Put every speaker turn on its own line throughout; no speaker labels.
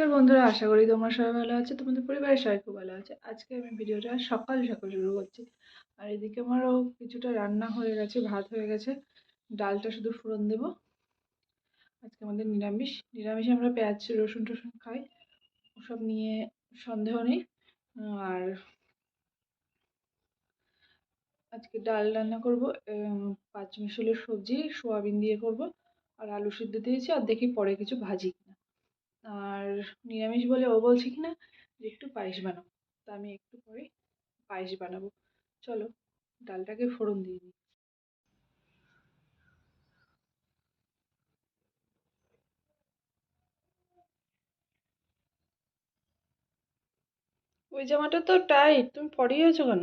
বন্ধুরা, আশা করি তোমরা সবাই ভালো আছে, তোমাদের পরিবারের সবাই খুব ভালো আছে। আজকে আমি ভিডিওটা সকাল সকাল শুরু করছি। আর এদিকে আমারও কিছুটা রান্না হয়ে গেছে, ভাত হয়ে গেছে, ডালটা শুধু ফোড়ন দেব। আজকে আমাদের নিরামিষ। নিরামিষে আমরা পেঁয়াজ, রসুন টসুন খাই, ওসব নিয়ে সন্দেহ নেই। আর আজকে ডাল রান্না করব পাঁচ মিশলের সবজি, সোয়াবিন দিয়ে করব, আর আলু সিদ্ধ দিয়েছি, আর দেখি পরে কিছু ভাজি। আর নিরামিষ বলে ও বলছে কি না যে একটু পায়েস বানাবো তা আমি একটু পরে পায়েস বানাবো। চলো, ডালটাকে ফোড়ন দিয়ে দিই। ওই জামাটা তো টাইট, তুমি পরেই আছো কেন?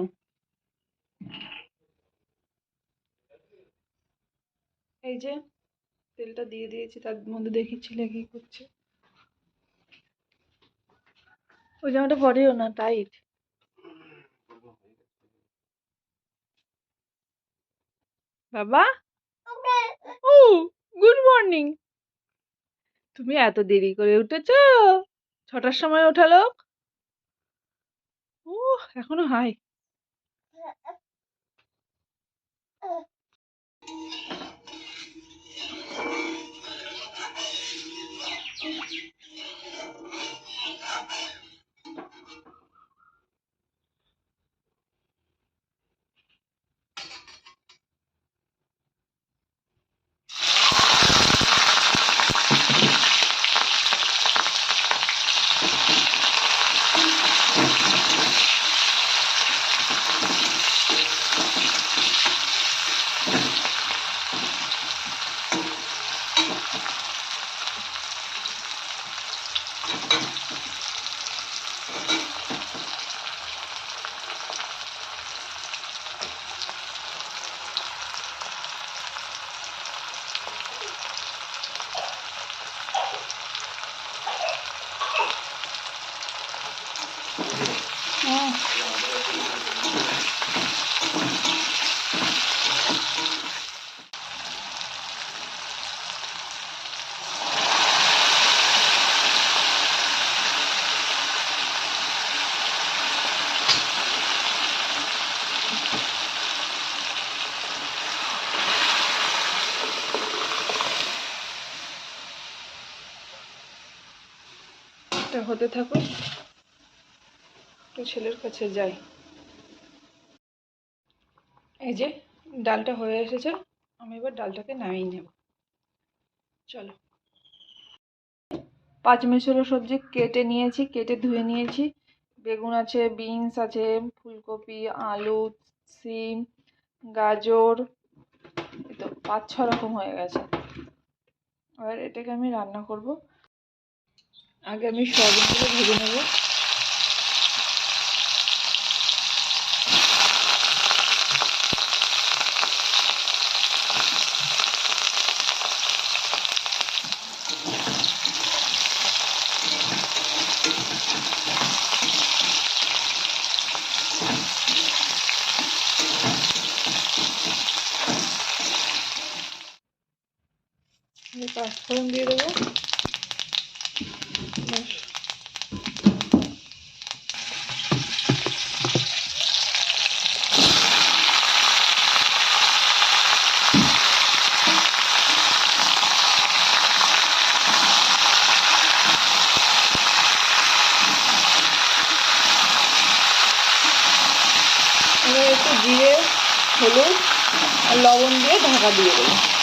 এই যে, তেলটা দিয়ে দিয়েছি, তার মধ্যে দেখি ছেলে কি করছে। ওই জামাটা পরেও না টাইট বাবা? ও গুড মর্নিং তুমি এত দেরি করে উঠেছ? ছটার সময় ওঠা লোক? ও এখনও হাই এটা হতে থাকুক একটু ছেলের কাছে যাই। এই যে, ডালটা হয়ে এসেছে, আমি এবার ডালটাকে নামিয়ে নেব। চলো। পাঁচ মিশালো সবজি কেটে নিয়েছি, কেটে ধুয়ে নিয়েছি। বেগুন আছে, বিনস আছে, ফুলকপি, আলু, সিম, গাজর তো পাঁচ ছ রকম হয়ে গেছে। এবার এটাকে আমি রান্না করব। আগে আমি সয়াবিনগুলো ভেজে নেব। পাঁচফোড়ন দিয়ে দেবো। ব্যাস এবার একটু জিরে হলুদ আর লবণ দিয়ে ঢাকা দিয়ে দেবো।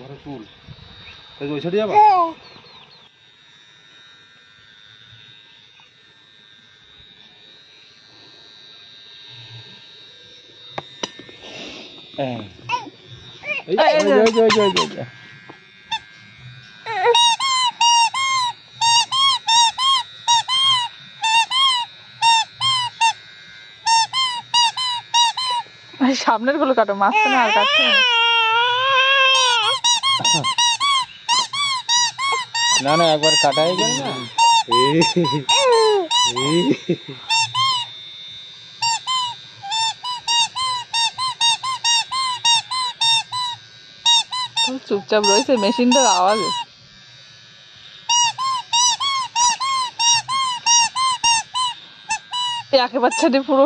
ঘরে
চুল ওই সাইডে যাবা
হ্যাঁ
এই
এই যে। সামনেরগুলো কাটো মাঝখানে আর কাটতে না।
না একবার কাটাই গেল না।
চুপচাপ রয়েছে মেশিনটার আওয়াজে। একেবারে পুরো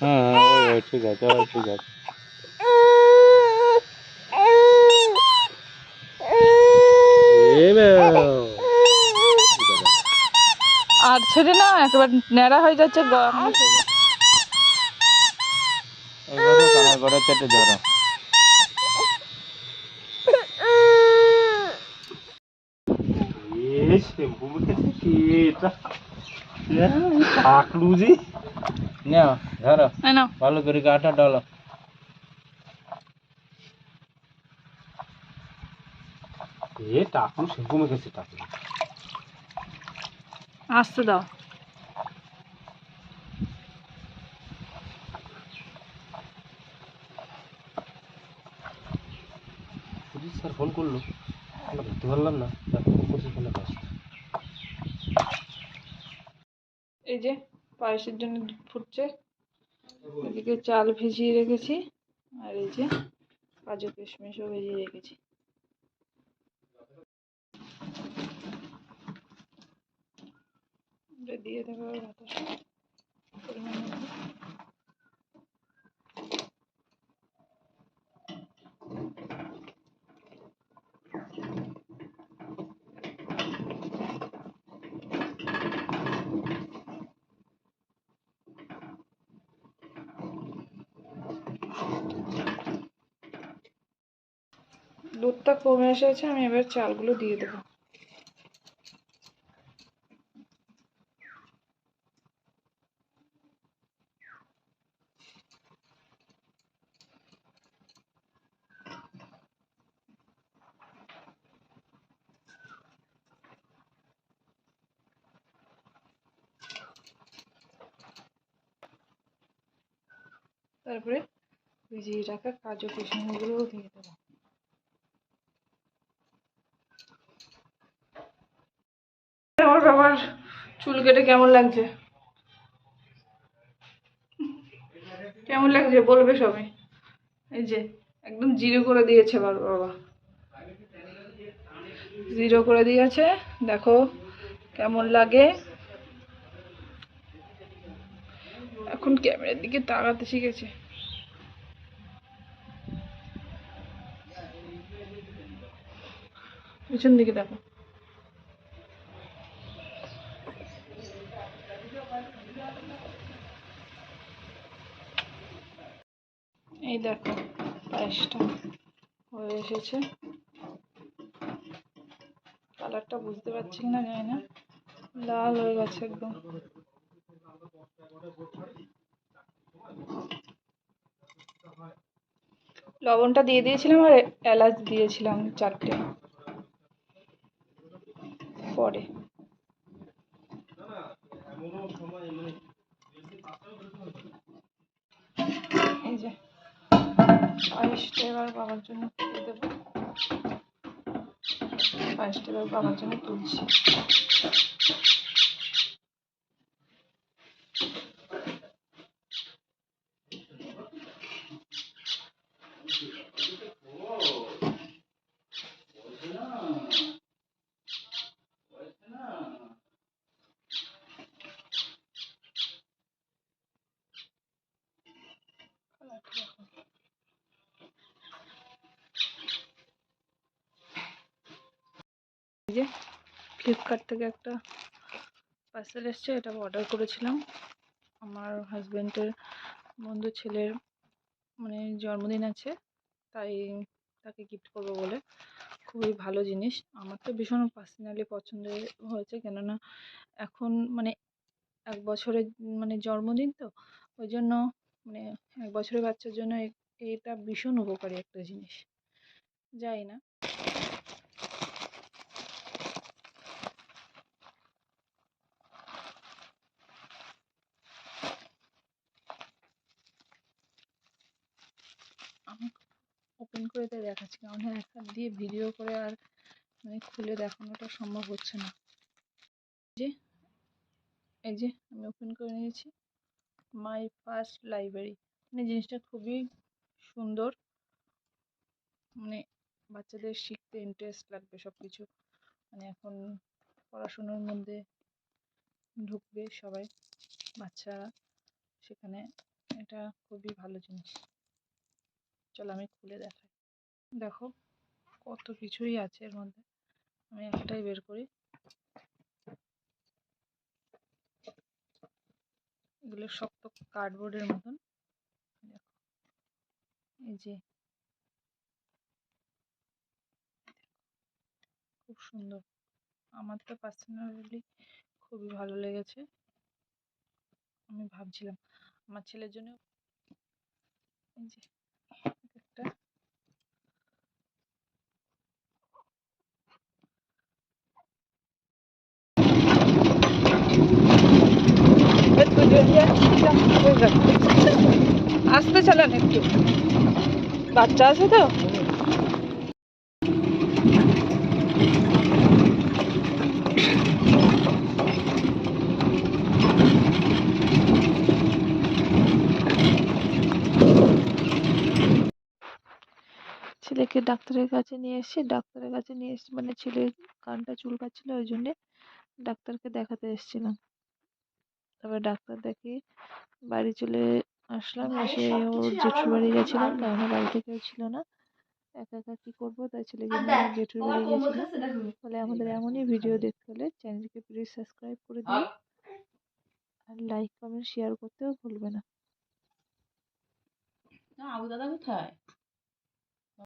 হ্যাঁ হ্যাঁ ওই ঠিক আছে ওই ঠিক আছে।
আর ছেড়ে না একেবারে ন্যাড়া হয়ে যাচ্ছে গ-
এইভাবে কানার করে চেটে ধরো
এ শ্যাম্পু মেখেছে কি এটা? টাকলু জি
নাও। ধরো। ভালো করে গাটা ডালো।
এ টাকলু শ্যাম্পু মেখেছে টাকলু
আসতে দাও।
স্যার ফোন করল। আমরা ধরতে পারলাম না। ফোন করছে ফোনে
এই যে পায়েসের জন্য ফুটছে। এদিকে চাল ভিজিয়ে রেখেছি আর এই যে কাজু কিশমিশও ভিজিয়ে রেখেছি। দিয়ে দেবো পরিমাণ দুধটা কমে এসেছে, আমি এবার চালগুলো দিয়ে দেবো। তারপরে ভিজিয়ে রাখা কাজু কিশমিশগুলোও দিয়ে দেবো আমার বাবার চুল কেটে কেমন লাগছে? কেমন লাগছে? বলবে সবাই। এই যে, একদম জিরো করে দিয়েছে বাবা জিরো করে দিয়েছে, দেখো কেমন লাগে। এখন ক্যামেরার দিকে তাকাতে শিখেছে। পিছন দিকে দেখো এই দেখো পায়েসটা হয়ে এসেছে। কালারটা বুঝতে পারছি না জানি না। লাল হয়ে গেছে একদম। লবণটা দিয়ে দিয়েছিলাম আর এলাচ দিয়েছিলাম চারটে। পরে। এবার বাবার জন্য তুলে দেবো। পায়েসটা এবার বাবার জন্য তুলছি এই যে ফ্লিপকার্ট থেকে একটা পার্সেল এসছে, এটা অর্ডার করেছিলাম। আমার হাজব্যান্ডের বন্ধু ছেলের মানে জন্মদিন আছে, তাই তাকে গিফট করব বলে। খুবই ভালো জিনিস। আমার তো ভীষণ পার্সোনালি পছন্দ হয়েছে, কেননা এখন মানে এক বছরের মানে জন্মদিন তো, ওই জন্য মানে এক বছরের বাচ্চার জন্য এটা ভীষণ উপকারী একটা জিনিস। যাই না। তাই দেখাচ্ছি। কারণ এক হাত দিয়ে ভিডিও করে আর মানে খুলে দেখানোটা সম্ভব হচ্ছে না। যে, এই যে আমি ওপেন করে নিয়েছি। মাই ফার্স্ট লাইব্রেরি মানে জিনিসটা খুবই সুন্দর। মানে বাচ্চাদের শিখতে ইন্টারেস্ট লাগবে সব কিছু মানে এখন পড়াশুনোর মধ্যে ঢুকবে সবাই। বাচ্চারা সেখানে এটা খুবই ভালো জিনিস। চলো আমি খুলে দেখাই। দেখো, কত কিছুই আছে এর মধ্যে। আমি একটাই বের করি। এগুলো শক্ত কার্ডবোর্ডের মতন। দেখো, এই যে। খুব সুন্দর। আমার তো পার্সোনালি খুবই ভালো লেগেছে। আমি ভাবছিলাম, আমার ছেলের জন্য এই যে একটা আসতে চালান একটু। বাচ্চা আছে তো? ছেলেকে ডাক্তারের কাছে নিয়ে এসেছি ডাক্তারের কাছে নিয়ে এসেছি মানে ছেলের কানটা চুলকাচ্ছিল, ওই জন্যে ডাক্তারকে দেখাতে এসেছিলাম। তারপর ডাক্তার দেখিয়ে বাড়ি চলে আসলাম। এসে ওর জেঠুর বাড়ি গেছিলাম। কেননা বাড়িতে কেউ ছিল না। একা একা কী করব? তাই ছেলেকে নিয়ে জেঠুর বাড়ি গেছিলাম। ফলে আমাদের এমনই ভিডিও দেখতে হলে চ্যানেলকে প্লিজ সাবস্ক্রাইব করে দিও। আর লাইক কমেন্ট শেয়ার করতেও ভুলবে না
আবু দাদা কোথায়?